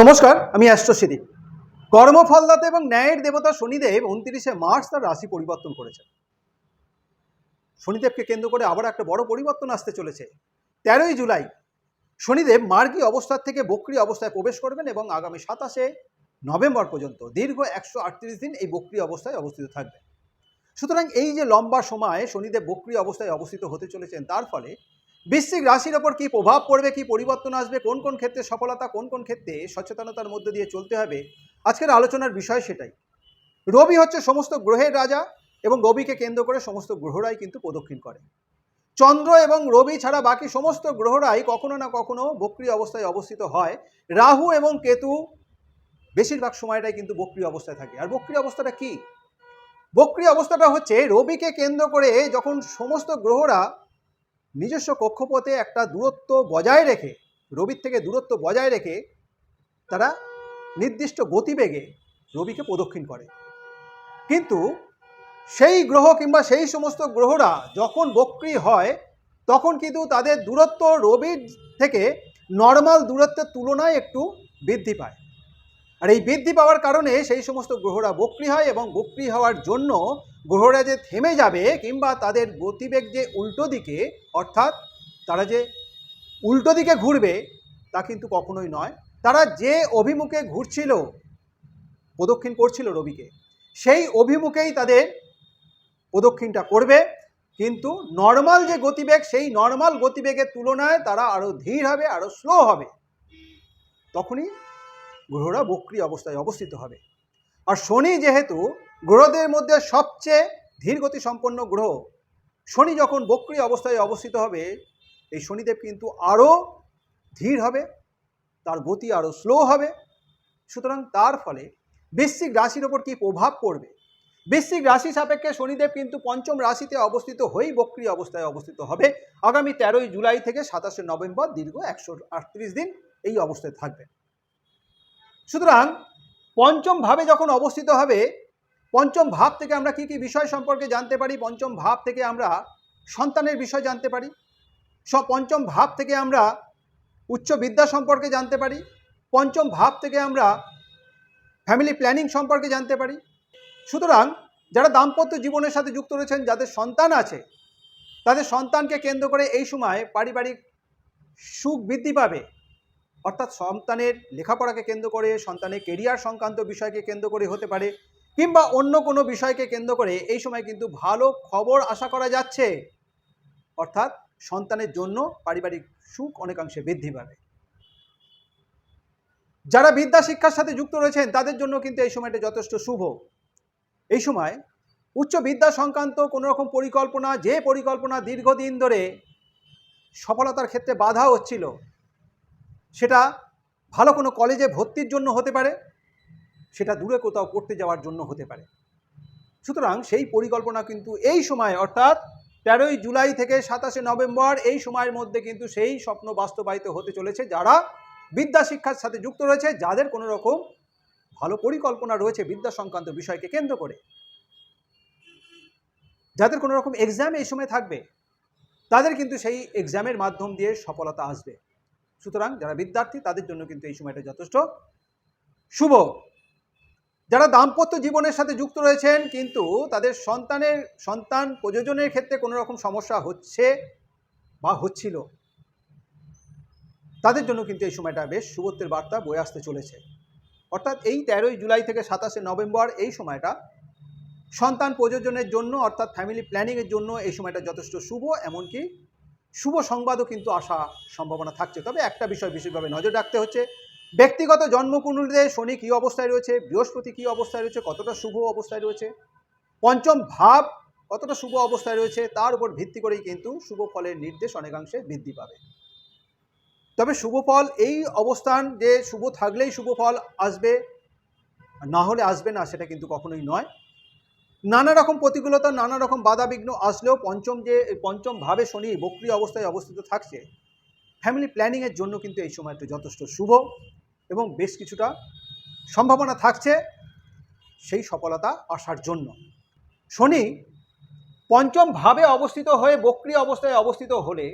নমস্কার, আমি অ্যাস্ট্রোসিদি কর্মফলদাতা এবং ন্যায়ের দেবতা শনিদেব উনত্রিশে মার্চ তার রাশি পরিবর্তন করেছেন। শনিদেবকে কেন্দ্র করে আবার একটা বড় পরিবর্তন আসতে চলেছে। তেরোই জুলাই, শনিদেব মার্গী অবস্থার থেকে বক্রি অবস্থায় প্রবেশ করবেন এবং আগামী সাতাশে নভেম্বর পর্যন্ত দীর্ঘ একশো আটত্রিশ দিন এই বক্রি অবস্থায় অবস্থিত থাকবে। সুতরাং এই যে লম্বা সময় শনিদেব বক্রি অবস্থায় অবস্থিত হতে চলেছেন, তার ফলে বৃশ্চিক রাশির ওপর কী প্রভাব পড়বে? কী পরিবর্তন আসবে? কোন কোন ক্ষেত্রে সফলতা? কোন কোন ক্ষেত্রে সচেতনতার মধ্যে দিয়ে চলতে হবে? আজকের আলোচনার বিষয় সেটাই। রবি হচ্ছে সমস্ত গ্রহের রাজা এবং রবিকে কেন্দ্র করে সমস্ত গ্রহরাই কিন্তু প্রদক্ষিণ করে। চন্দ্র এবং রবি ছাড়া বাকি সমস্ত গ্রহরাই কখনো না কখনো বক্রি অবস্থায় অবস্থিত হয়। রাহু এবং কেতু বেশিরভাগ সময়টাই কিন্তু বক্রি অবস্থায় থাকে। আর বক্রি অবস্থাটা কি? বক্রি অবস্থাটা হচ্ছে রবিকে কেন্দ্র করে যখন সমস্ত গ্রহরা নিজস্ব কক্ষপথে একটা দূরত্ব বজায় রেখে, রবির থেকে দূরত্ব বজায় রেখে তারা নির্দিষ্ট গতিবেগে রবিকে প্রদক্ষিণ করে। কিন্তু সেই গ্রহ কিংবা সেই সমস্ত গ্রহরা যখন বক্রি হয়, তখন কিন্তু তাদের দূরত্ব রবির থেকে নর্মাল দূরত্বের তুলনায় একটু বৃদ্ধি পায়। আর এই বৃদ্ধি পাওয়ার কারণে সেই সমস্ত গ্রহরা বক্রি হয় এবং বক্রি হওয়ার জন্য গ্রহরা যে থেমে যাবে কিংবা তাদের গতিবেগ যে উল্টো দিকে, অর্থাৎ তারা যে উল্টো দিকে ঘুরবে, তা কিন্তু কখনোই নয়। তারা যে অভিমুখে ঘুরছিল, প্রদক্ষিণ করছিল রবিকে, সেই অভিমুখেই তাদের প্রদক্ষিণটা করবে। কিন্তু নর্মাল যে গতিবেগ, সেই নর্মাল গতিবেগের তুলনায় তারা আরও ধীর হবে আরও স্লো হবে। তখনই গ্রহরা বক্রি অবস্থায় অবস্থিত হবে। আর শনি যেহেতু গ্রহদের মধ্যে সবচেয়ে ধীরগতি সম্পন্ন গ্রহ শনি যখন বক্রি অবস্থায় অবস্থিত হবে, এই শনিদেব কিন্তু আরও ধীর হবে, তার গতি আরও স্লো হবে। সুতরাং তার ফলে বৃশ্চিক রাশির ওপর কী প্রভাব পড়বে? বৃশ্চিক রাশি সাপেক্ষে শনিদেব কিন্তু পঞ্চম রাশিতে অবস্থিত হয়েই বক্রি অবস্থায় অবস্থিত হবে। আগামী তেরোই জুলাই থেকে সাতাশে নভেম্বর দীর্ঘ একশো আটত্রিশ দিন এই অবস্থায় থাকবে। সুতরাং পঞ্চম ভাবে যখন অবস্থিত হবে পঞ্চম ভাব থেকে আমরা কি কি বিষয় সম্পর্কে জানতে পারি? পঞ্চম ভাব থেকে আমরা সন্তানের বিষয় জানতে পারি। সব পঞ্চম ভাব থেকে আমরা উচ্চ বিদ্যা সম্পর্কে জানতে পারি। পঞ্চম ভাব থেকে আমরা ফ্যামিলি প্ল্যানিং সম্পর্কে জানতে পারি। সুতরাং যারা দাম্পত্য জীবনের সাথে যুক্ত রয়েছেন, যাদের সন্তান আছে, তাদের সন্তানকে কেন্দ্র করে এই সময় পারিবারিক সুখ বৃদ্ধি পাবে। অর্থাৎ সন্তানের লেখাপড়াকে কেন্দ্র করে, সন্তানের কেরিয়ার সংক্রান্ত বিষয়কে কেন্দ্র করে হতে পারে। কিংবা অন্য কোনো বিষয়কে কেন্দ্র করে এই সময় কিন্তু ভালো খবর আশা করা যাচ্ছে। অর্থাৎ সন্তানের জন্য পারিবারিক সুখ অনেকাংশে বৃদ্ধি পাবে। যারা বিদ্যা শিক্ষার সাথে যুক্ত রয়েছেন, তাদের জন্য কিন্তু এই সময়টা যথেষ্ট শুভ। এই সময় উচ্চ বিদ্যা সংক্রান্ত কোনো রকম পরিকল্পনা, যে পরিকল্পনা দীর্ঘদিন ধরে সফলতার ক্ষেত্রে বাধা হচ্ছিল, সেটা ভালো কোনো কলেজে ভর্তির জন্য হতে পারে। সেটা দূরে কোথাও পড়তে যাওয়ার জন্য হতে পারে। সুতরাং সেই পরিকল্পনা কিন্তু এই সময়, অর্থাৎ তেরোই জুলাই থেকে সাতাশে নভেম্বর, এই সময়ের মধ্যে কিন্তু সেই স্বপ্ন বাস্তবায়িত হতে চলেছে যারা বিদ্যা শিক্ষার সাথে যুক্ত রয়েছে, যাদের কোনো রকম ভালো পরিকল্পনা রয়েছে বিদ্যা সংক্রান্ত বিষয়কে কেন্দ্র করে। যাদের কোনো রকম এক্সাম এই সময় থাকবে, তাদের কিন্তু সেই এক্সামের মাধ্যম দিয়ে সফলতা আসবে। সুতরাং যারা বিদ্যার্থী, তাদের জন্য কিন্তু এই সময়টা যথেষ্ট শুভ। যারা দাম্পত্য জীবনের সাথে যুক্ত রয়েছেন, কিন্তু তাদের সন্তানের, সন্তান প্রযোজনের ক্ষেত্রে কোনো রকম সমস্যা হচ্ছে বা হচ্ছিল। তাদের জন্য কিন্তু এই সময়টা বেশ শুভত্বের বার্তা বয়ে আসতে চলেছে। অর্থাৎ এই তেরোই জুলাই থেকে সাতাশে নভেম্বর এই সময়টা সন্তান প্রযোজনের জন্য, অর্থাৎ ফ্যামিলি প্ল্যানিংয়ের জন্য এই সময়টা যথেষ্ট শুভ, এমনকি শুভ সংবাদও কিন্তু আসা সম্ভাবনা থাকছে। তবে একটা বিষয় বিশেষভাবে নজর রাখতে হচ্ছে ব্যক্তিগত জন্মকুণ্ডলীতে শনি কী অবস্থায় রয়েছে, বৃহস্পতি কী অবস্থায় রয়েছে, কতটা শুভ অবস্থায় রয়েছে, পঞ্চম ভাব কতটা শুভ অবস্থায় রয়েছে, তার উপর ভিত্তি করেই কিন্তু শুভ ফলের নির্দেশ অনেকাংশে বৃদ্ধি পাবে। তবে শুভ ফল, এই অবস্থান যে শুভ থাকলেই শুভ ফল আসবে, না হলে আসবে না, সেটা কিন্তু কখনোই নয়। নানা রকম প্রতিকূলতা, নানা রকম বাধা বিঘ্ন আসলেও পঞ্চম যে, পঞ্চম ভাবে শনি বক্রি অবস্থায় অবস্থিত থাকছে ফ্যামিলি প্ল্যানিংয়ের জন্য কিন্তু এই সময়টা যথেষ্ট শুভ। এবং বেশ কিছুটা সম্ভাবনা থাকছে সেই সফলতা আসার জন্য। শনি পঞ্চম ভাবে অবস্থিত হয়ে বক্রি অবস্থায় অবস্থিত হলে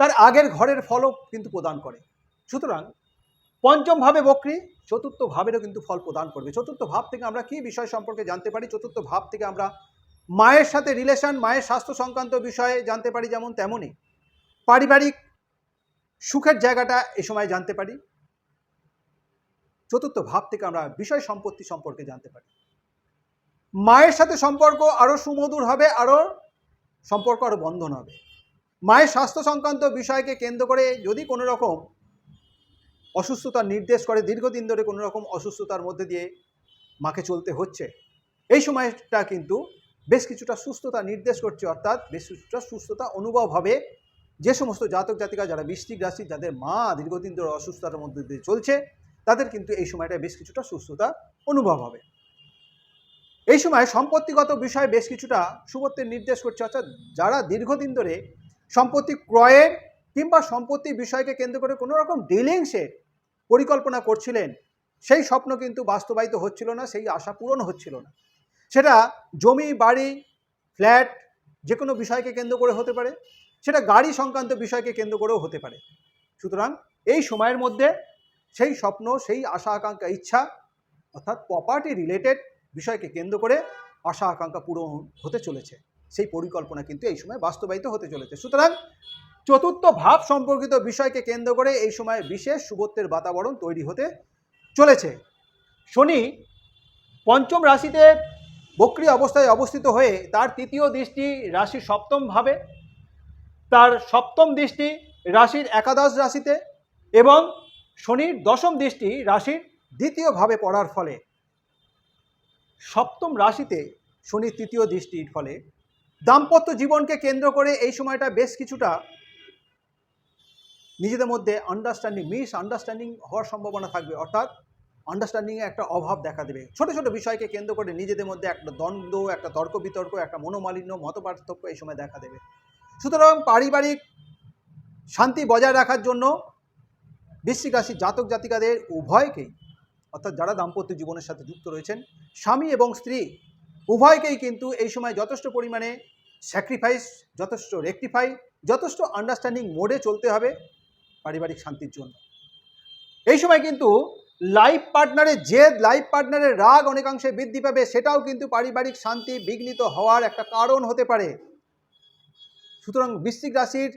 তার আগের ঘরের ফলও কিন্তু প্রদান করে। সুতরাং পঞ্চম ভাবে বক্রি চতুর্থ ভাবেরও কিন্তু ফল প্রদান করবে। চতুর্থ ভাব থেকে আমরা কি বিষয় সম্পর্কে জানতে পারি? চতুর্থ ভাব থেকে আমরা মায়ের সাথে রিলেশন মায়ের স্বাস্থ্য সংক্রান্ত বিষয়ে জানতে পারি যেমন তেমনই। পারিবারিক সুখের জায়গাটা এ সময় জানতে পারি। চতুর্থ ভাব থেকে আমরা বিষয় সম্পত্তি সম্পর্কে জানতে পারি। মায়ের সাথে সম্পর্ক আরও সুমধুর হবে আরও সম্পর্ক আরও বন্ধন হবে। মায়ের স্বাস্থ্য সংক্রান্ত বিষয়কে কেন্দ্র করে যদি কোনো রকম অসুস্থতার নির্দেশ করে, দীর্ঘদিন ধরে কোনো রকম অসুস্থতার মধ্যে দিয়ে মাকে চলতে হচ্ছে, এই সময়টা কিন্তু বেশ কিছুটা সুস্থতা নির্দেশ করছে, অর্থাৎ বেশ কিছুটা সুস্থতা অনুভব হবে। যে সমস্ত জাতক জাতিকা, যারা বৃষ্টিক রাশি, যাদের মা দীর্ঘদিন ধরে অসুস্থতার মধ্যে দিয়ে চলছে তাদের কিন্তু এই সময়টা বেশ কিছুটা সুস্থতা অনুভব হবে। এই সময় সম্পত্তিগত বিষয়ে বেশ কিছুটা সুবত্বের নির্দেশ করছে, অর্থাৎ যারা দীর্ঘদিন ধরে সম্পত্তি ক্রয়ের কিংবা সম্পত্তি বিষয়কে কেন্দ্র করে কোনো রকম ডিলিংসের পরিকল্পনা করছিলেন, সেই স্বপ্ন কিন্তু বাস্তবায়িত হচ্ছিল না, সেই আশা পূরণ হচ্ছিল না। সেটা জমি, বাড়ি, ফ্ল্যাট যে কোনো বিষয়কে কেন্দ্র করে হতে পারে, সেটা গাড়ি সংক্রান্ত বিষয়কে কেন্দ্র করেও হতে পারে। সুতরাং এই সময়ের মধ্যে সেই স্বপ্ন, সেই আশা, আকাঙ্ক্ষা, ইচ্ছা, অর্থাৎ প্রপার্টি রিলেটেড বিষয়কে কেন্দ্র করে আশা, আকাঙ্ক্ষা পূরণ হতে চলেছে। সেই পরিকল্পনা কিন্তু এই সময় বাস্তবায়িত হতে চলেছে। সুতরাং চতুর্থ ভাব সম্পর্কিত বিষয়কে কেন্দ্র করে এই সময় বিশেষ শুভত্বের বাতাবরণ তৈরি হতে চলেছে। শনি পঞ্চম রাশিতে বক্রি অবস্থায় অবস্থিত হয়ে তার তৃতীয় দৃষ্টি রাশির সপ্তম ভাবে, তার সপ্তম দৃষ্টি রাশির একাদশ রাশিতে এবং শনির দশম দৃষ্টি রাশির দ্বিতীয়ভাবে পড়ার ফলে। সপ্তম রাশিতে শনির তৃতীয় দৃষ্টির ফলে। দাম্পত্য জীবনকে কেন্দ্র করে এই সময়টা বেশ কিছুটা নিজেদের মধ্যে আন্ডারস্ট্যান্ডিং মিস আন্ডারস্ট্যান্ডিং হওয়ার সম্ভাবনা থাকবে। অর্থাৎ আন্ডারস্ট্যান্ডিংয়ে একটা অভাব দেখা দেবে। ছোট ছোট বিষয়কে কেন্দ্র করে নিজেদের মধ্যে একটা দ্বন্দ্ব, একটা তর্ক বিতর্ক, একটা মনোমালিন্য মতপার্থক্য এই সময় দেখা দেবে। সুতরাং পারিবারিক শান্তি বজায় রাখার জন্য বৃশ্চিক রাশির জাতক জাতিকাদের উভয়কেই, অর্থাৎ যারা দাম্পত্য জীবনের সাথে যুক্ত রয়েছেন, স্বামী এবং স্ত্রী উভয়কেই কিন্তু এই সময় যথেষ্ট পরিমাণে স্যাক্রিফাইস যথেষ্ট রেকটিফাই যথেষ্ট আন্ডারস্ট্যান্ডিং মোডে চলতে হবে পারিবারিক শান্তির জন্য। এই সময় কিন্তু লাইফ পার্টনারের জেদ লাইফ পার্টনারের রাগ অনেকাংশে বৃদ্ধি পাবে, সেটাও কিন্তু পারিবারিক শান্তি বিঘ্নিত হওয়ার একটা কারণ হতে পারে। সুতরাং বৃশ্চিক রাশির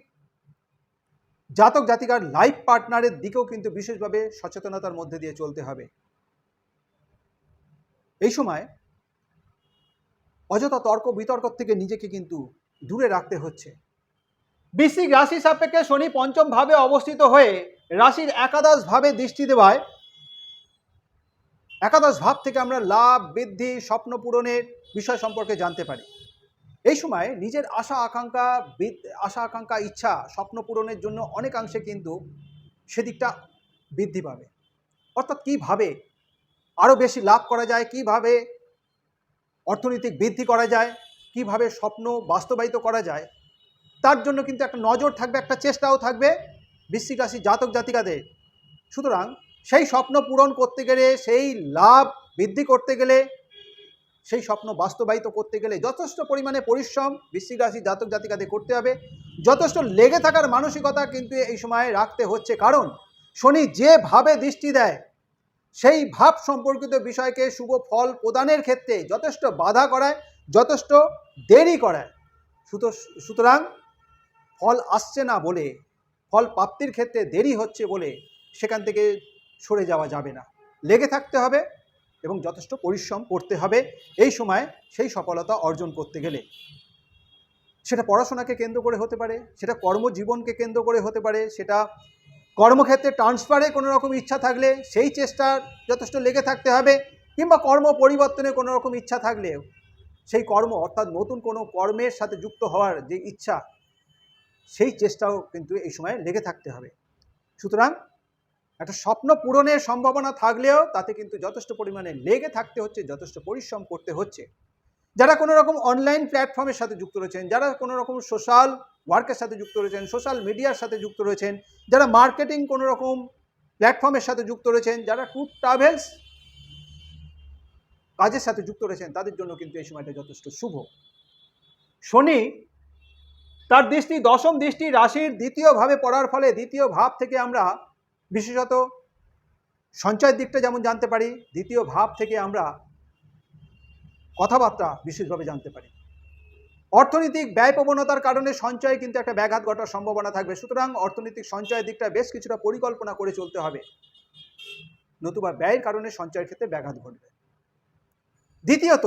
জাতক জাতিকার লাইফ পার্টনারের দিকেও কিন্তু বিশেষভাবে সচেতনতার মধ্যে দিয়ে চলতে হবে। এই সময় অযথা তর্ক বিতর্ক থেকে নিজেকে কিন্তু দূরে রাখতে হচ্ছে। বৃশ্চিক রাশি সাপেক্ষে শনি পঞ্চম ভাবে অবস্থিত হয়ে রাশির একাদশ ভাবে দৃষ্টি দেওয়ায় একাদশ ভাব থেকে আমরা লাভ, বৃদ্ধি, স্বপ্ন পূরণের বিষয় সম্পর্কে জানতে পারি। এই সময় নিজের আশা আকাঙ্ক্ষা আশা আকাঙ্ক্ষা, ইচ্ছা স্বপ্ন পূরণের জন্য অনেকাংশে কিন্তু সেদিকটা বৃদ্ধি পাবে। অর্থাৎ কীভাবে আরও বেশি লাভ করা যায়, কীভাবে অর্থনৈতিক বৃদ্ধি করা যায়, কীভাবে স্বপ্ন বাস্তবায়িত করা যায়, তার জন্য কিন্তু একটা নজর থাকবে, একটা চেষ্টাও থাকবে বৃশ্চিক রাশি জাতক জাতিকাদের। সুতরাং সেই স্বপ্ন পূরণ করতে গেলে, সেই লাভ বৃদ্ধি করতে গেলে সেই স্বপ্ন বাস্তবায়িত করতে গেলে যথেষ্ট পরিমাণে পরিশ্রম বৃশ্চিক রাশি জাতক জাতিকাদের করতে হবে। যথেষ্ট লেগে থাকার মানসিকতা কিন্তু এই সময়ে রাখতে হচ্ছে। কারণ শনি যেভাবে দৃষ্টি দেয়, সেই ভাব সম্পর্কিত বিষয়কে শুভ ফল প্রদানের ক্ষেত্রে যথেষ্ট বাধা করায়, যথেষ্ট দেরি করায়। সুতো- সুতরাং ফল আসছে না বলে, ফল প্রাপ্তির ক্ষেত্রে দেরি হচ্ছে বলে সেখান থেকে সরে যাওয়া যাবে না। লেগে থাকতে হবে। এবং যথেষ্ট পরিশ্রম করতে হবে এই সময় সেই সফলতা অর্জন করতে গেলে। সেটা পড়াশোনাকে কেন্দ্র করে হতে পারে, সেটা কর্মজীবনকে কেন্দ্র করে হতে পারে, সেটা কর্মক্ষেত্রে ট্রান্সফারে কোনো রকম ইচ্ছা থাকলে সেই চেষ্টার যথেষ্ট লেগে থাকতে হবে, কিংবা কর্ম পরিবর্তনে কোনো রকম ইচ্ছা থাকলেও সেই কর্ম, অর্থাৎ নতুন কোনো কর্মের সাথে যুক্ত হওয়ার যে ইচ্ছা, সেই চেষ্টাও কিন্তু এই সময় লেগে থাকতে হবে। সুতরাং একটা স্বপ্ন পূরণের সম্ভাবনা থাকলেও তাতে কিন্তু যথেষ্ট পরিমাণে লেগে থাকতে হচ্ছে, যথেষ্ট পরিশ্রম করতে হচ্ছে। যারা কোনো রকম অনলাইন প্ল্যাটফর্মের সাথে যুক্ত রয়েছেন, যারা কোনো রকম সোশ্যাল ওয়ার্কের সাথে যুক্ত রয়েছেন সোশ্যাল মিডিয়ার সাথে যুক্ত রয়েছেন, যারা মার্কেটিং কোনো রকম প্ল্যাটফর্মের সাথে যুক্ত রয়েছেন, যারা ট্যুর ট্রাভেলস কাজের সাথে যুক্ত রয়েছেন, তাদের জন্য কিন্তু এই সময়টা যথেষ্ট শুভ। শনি তার দৃষ্টি দশম দৃষ্টি রাশির দ্বিতীয় ভাবে পড়ার ফলে দ্বিতীয় ভাব থেকে আমরা বিশেষত সঞ্চয়ের দিকটা যেমন জানতে পারি, দ্বিতীয় ভাব থেকে আমরা কথাবার্তা বিশেষভাবে জানতে পারি। অর্থনৈতিক ব্যয় প্রবণতার কারণে সঞ্চয়ে কিন্তু একটা ব্যাঘাত ঘটার সম্ভাবনা থাকবে। সুতরাং অর্থনৈতিক সঞ্চয়ের দিকটা বেশ কিছুটা পরিকল্পনা করে চলতে হবে। নতুবা ব্যয়ের কারণে সঞ্চয়ের ক্ষেত্রে ব্যাঘাত ঘটবে। দ্বিতীয়ত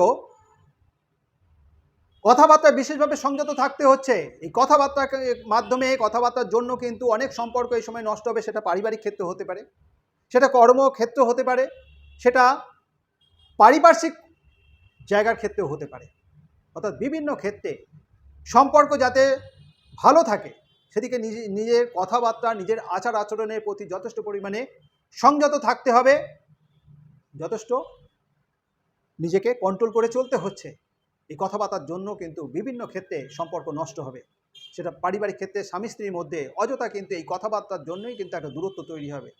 কথাবার্তা বিশেষভাবে সংযত থাকতে হচ্ছে। এই কথাবার্তার মাধ্যমে, কথাবার্তার জন্য কিন্তু অনেক সম্পর্ক এই সময় নষ্ট হবে, সেটা পারিবারিক ক্ষেত্রে হতে পারে, সেটা কর্মক্ষেত্র হতে পারে, সেটা পারিপার্শ্বিক জায়গার ক্ষেত্রেও হতে পারে। অর্থাৎ বিভিন্ন ক্ষেত্রে সম্পর্ক যাতে ভালো থাকে, সেদিকে নিজে, নিজের কথাবার্তা, নিজের আচার আচরণের প্রতি যথেষ্ট পরিমাণে সংযত থাকতে হবে, যথেষ্ট নিজেকে কন্ট্রোল করে চলতে হচ্ছে। এই কথাবার্তার জন্য কিন্তু বিভিন্ন ক্ষেত্রে সম্পর্ক নষ্ট হবে। সেটা পারিবারিক ক্ষেত্রে স্বামী স্ত্রীর মধ্যে অযথা কিন্তু এই কথাবার্তার জন্যই কিন্তু একটা দূরত্ব তৈরি হবে।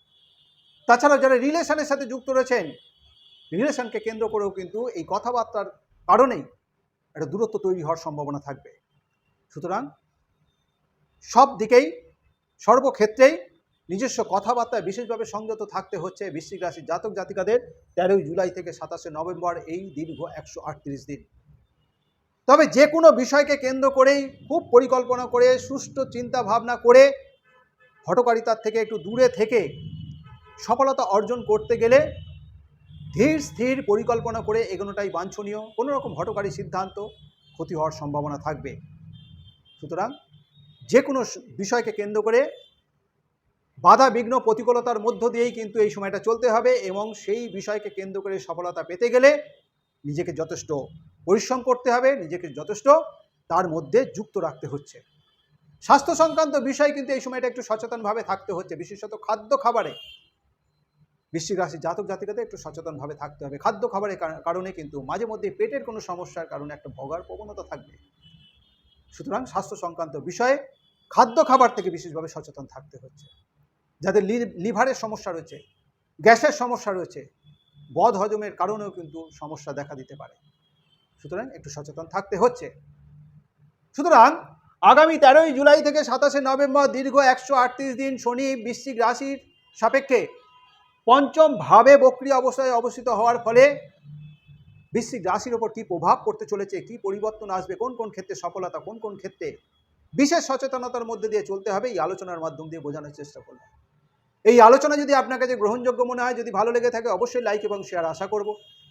তাছাড়া যারা রিলেশনের সাথে যুক্ত রয়েছেন, রিলেশনকে কেন্দ্র করেও কিন্তু এই কথাবার্তার কারণেই একটা দূরত্ব তৈরি হওয়ার সম্ভাবনা থাকবে। সুতরাং সব দিকেই, সর্বক্ষেত্রেই নিজস্ব কথাবার্তায় বিশেষভাবে সংযত থাকতে হচ্ছে বৃশ্চিক রাশির জাতক জাতিকাদের তেরোই জুলাই থেকে সাতাশে নভেম্বর এই দীর্ঘ একশো আটত্রিশ দিন। তবে যে কোনো বিষয়কে কেন্দ্র করেই, খুব পরিকল্পনা করে, সুষ্ঠু চিন্তা ভাবনা করে হটকারিতার থেকে একটু দূরে থেকে সফলতা অর্জন করতে গেলে ধীর স্থির পরিকল্পনা করে এগোনোটাই বাঞ্ছনীয়। কোনো রকম হটকারী সিদ্ধান্ত ক্ষতি হওয়ার সম্ভাবনা থাকবে। সুতরাং যে কোনো বিষয়কে কেন্দ্র করে বাধা, বিঘ্ন, প্রতিকূলতার মধ্য দিয়েই কিন্তু এই সময়টা চলতে হবে এবং সেই বিষয়কে কেন্দ্র করে সফলতা পেতে গেলে নিজেকে যথেষ্ট পরিশ্রম করতে হবে, নিজেকে যথেষ্ট, তার মধ্যে যুক্ত রাখতে হচ্ছে। স্বাস্থ্য সংক্রান্ত বিষয় কিন্তু এই সময়টা একটু সচেতনভাবে থাকতে হচ্ছে, বিশেষত খাদ্য খাবারে। বৃশ্চিক রাশির জাতক জাতিকাদের একটু সচেতনভাবে থাকতে হবে। খাদ্য খাবারের কারণে কিন্তু মাঝে মধ্যে পেটের কোনো সমস্যার কারণে একটা ভোগার প্রবণতা থাকবে। সুতরাং স্বাস্থ্য সংক্রান্ত বিষয়ে খাদ্য খাবার থেকে বিশেষভাবে সচেতন থাকতে হচ্ছে। যাদের লিভারের সমস্যা রয়েছে, গ্যাসের সমস্যা রয়েছে বদ হজমের কারণেও কিন্তু সমস্যা দেখা দিতে পারে। সুতরাং একটু সচেতন থাকতে হচ্ছে। সুতরাং আগামী তেরোই জুলাই থেকে সাতাশে নভেম্বর দীর্ঘ একশো আটত্রিশ দিন শনি বৃশ্চিক রাশির সাপেক্ষে পঞ্চম ভাবে বক্রি অবস্থায় অবস্থিত হওয়ার ফলে বৃশ্চিক রাশির ওপর কী প্রভাব পড়তে চলেছে, কী পরিবর্তন আসবে, কোন কোন ক্ষেত্রে সফলতা, কোন কোন ক্ষেত্রে বিশেষ সচেতনতার মধ্যে দিয়ে চলতে হবে, এই আলোচনার মাধ্যম দিয়ে বোঝানোর চেষ্টা করব। এই আলোচনা যদি আপনার কাছে গ্রহণযোগ্য মনে হয়, যদি ভালো লেগে থাকে, অবশ্যই লাইক এবং শেয়ার আশা করব।